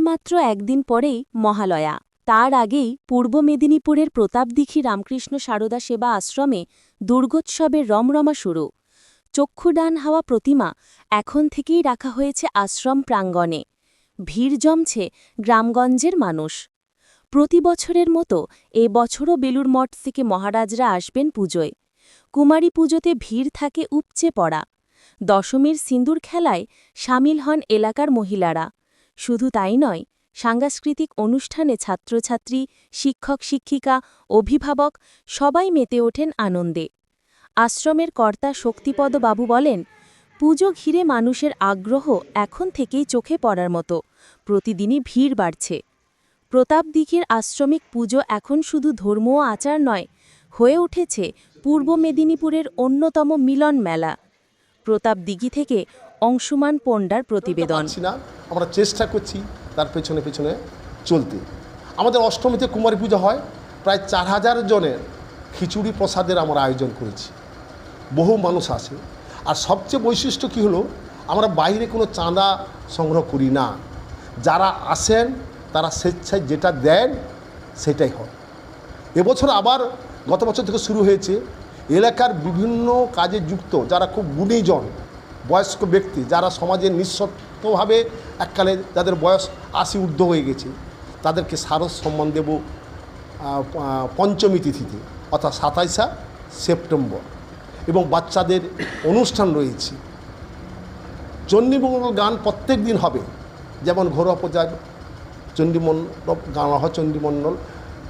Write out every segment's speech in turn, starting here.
মাত্র একদিন পরেই মহালয়া। তার আগেই পূর্ব মেদিনীপুরের প্রতাপদিঘি রামকৃষ্ণ সারদা সেবা আশ্রমে দুর্গোৎসবের রমরমা শুরু। চক্ষুদান হওয়া প্রতিমা এখন থেকেই রাখা হয়েছে আশ্রম প্রাঙ্গণে। ভিড় জমছে গ্রামগঞ্জের মানুষ। প্রতি বছরের মতো এ বছরও বেলুর মঠ থেকে মহারাজরা আসবেন পুজোয়। কুমারী পুজোতে ভিড় থাকে উপচে পড়া। দশমীর সিন্দুর খেলায় সামিল হন এলাকার মহিলারা। শুধু তাই নয়, সাংস্কৃতিক অনুষ্ঠানে ছাত্রছাত্রী, শিক্ষক শিক্ষিকা, অভিভাবক সবাই মেতে ওঠেন আনন্দে। আশ্রমের কর্তা শক্তিপদ বাবু বলেন, পুজো ঘিরে মানুষের আগ্রহ এখন থেকেই চোখে পড়ার মতো, প্রতিদিনই ভিড় বাড়ছে। প্রতাপদিঘির আশ্রমিক পুজো এখন শুধু ধর্ম আচার নয়, হয়ে উঠেছে পূর্ব মেদিনীপুরের অন্যতম মিলন মেলা। প্রতাপদিঘি থেকে অংশুমান পণ্ডার প্রতিবেদন। আমরা চেষ্টা করছি তার পেছনে পেছনে চলতে। আমাদের অষ্টমীতে কুমারী পূজা হয় প্রায় চার হাজার জনের খিচুড়ি প্রসাদের আমরা আয়োজন করেছি। বহু মানুষ আসে। আর সবচেয়ে বৈশিষ্ট্য কী হলো আমরা বাইরে কোনো চাঁদা সংগ্রহ করি না। যারা আসেন তারা স্বেচ্ছায় যেটা দেন সেটাই হয়। এবছর আবার গত বছর থেকে শুরু হয়েছে এলাকার বিভিন্ন কাজে যুক্ত, যারা খুব গুণীজন, বয়স্ক ব্যক্তি, যারা সমাজে নিঃস্বার্থভাবে এককালে যাদের বয়স আশি ঊর্ধ্ব হয়ে গেছে, তাদেরকে সারস সম্মান দেব পঞ্চমী তিথিতে, অর্থাৎ সাতাইশা সেপ্টেম্বর। এবং বাচ্চাদের অনুষ্ঠান রয়েছে। চণ্ডীমঙ্গল গান প্রত্যেক দিন হবে, যেমন ঘরোয়া পূজার চণ্ডীমণ্ডপ গান হয় চণ্ডীমণ্ডল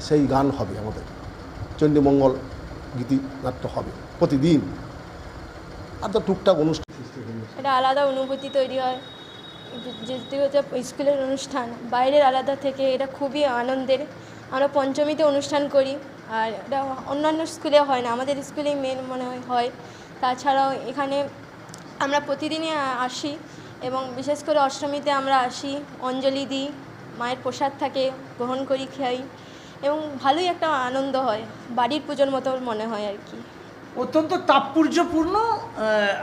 সেই গান হবে আমাদের। চণ্ডীমঙ্গল গীতিনাট্য হবে, প্রতিদিন। আর তো টুকটাক অনুষ্ঠান। একটা আলাদা অনুভূতি তৈরি হয়। যেহেতু হচ্ছে স্কুলের অনুষ্ঠান, বাইরের আলাদা থেকে এটা খুবই আনন্দের। আমরা পঞ্চমীতে অনুষ্ঠান করি, আর এটা অন্যান্য স্কুলে হয় না, আমাদের স্কুলেই মেন মনে হয় হয়। তাছাড়াও এখানে আমরা প্রতিদিনই আসি এবং বিশেষ করে অষ্টমীতে আমরা আসি, অঞ্জলি দিই, মায়ের প্রসাদ থাকে, গ্রহণ করি, খাই। এবং ভালোই একটা আনন্দ হয় বাড়ির পুজোর মতো মনে হয় আর কি। অত্যন্ত তাৎপর্যপূর্ণ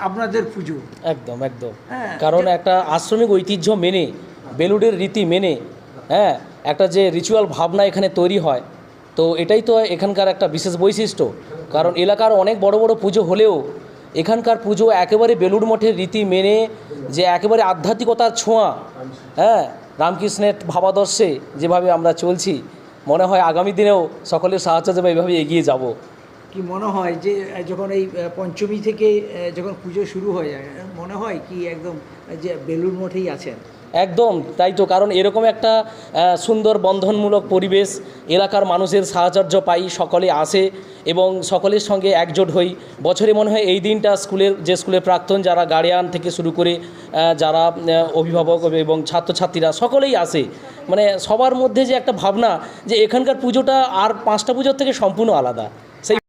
আপনাদের পুজো। একদম একদম। হ্যাঁ, কারণ একটা আশ্রমিক ঐতিহ্য মেনে বেলুড়ের রীতি মেনে হ্যাঁ একটা যে রিচুয়াল ভাবনা এখানে তৈরি হয় তো এটাই তো এখানকার একটা বিশেষ বৈশিষ্ট্য। কারণ এলাকার অনেক বড় বড় পুজো হলেও এখানকার পুজো একেবারে বেলুড় মঠের রীতি মেনে যে একেবারে আধ্যাত্মিকতার ছোঁয়া হ্যাঁ রামকৃষ্ণের ভাবাদর্শে যেভাবে আমরা চলছি মনে হয় আগামী দিনেও সকলের সাহায্য যাবে এইভাবে এগিয়ে যাব। কি মনে হয় যে যখন এই পঞ্চমী থেকে যখন পুজো শুরু হয়ে যায় মনে হয় কি একদম যে বেলুর মঠেই আছেন? একদম তাই তো কারণ এরকম একটা সুন্দর বন্ধনমূলক পরিবেশ এলাকার মানুষের সাহচর্য পাই সকলে আসে এবং সকলের সঙ্গে একজোট হই। বছরে মনে হয় এই দিনটা স্কুলের যে স্কুলের প্রাক্তন যারা গার্ডিয়ান থেকে শুরু করে যারা অভিভাবক এবং ছাত্রছাত্রীরা সকলেই আসে। মানে সবার মধ্যে যে একটা ভাবনা যে এখানকার পুজোটা আর পাঁচটা পুজোর থেকে সম্পূর্ণ আলাদা। সেই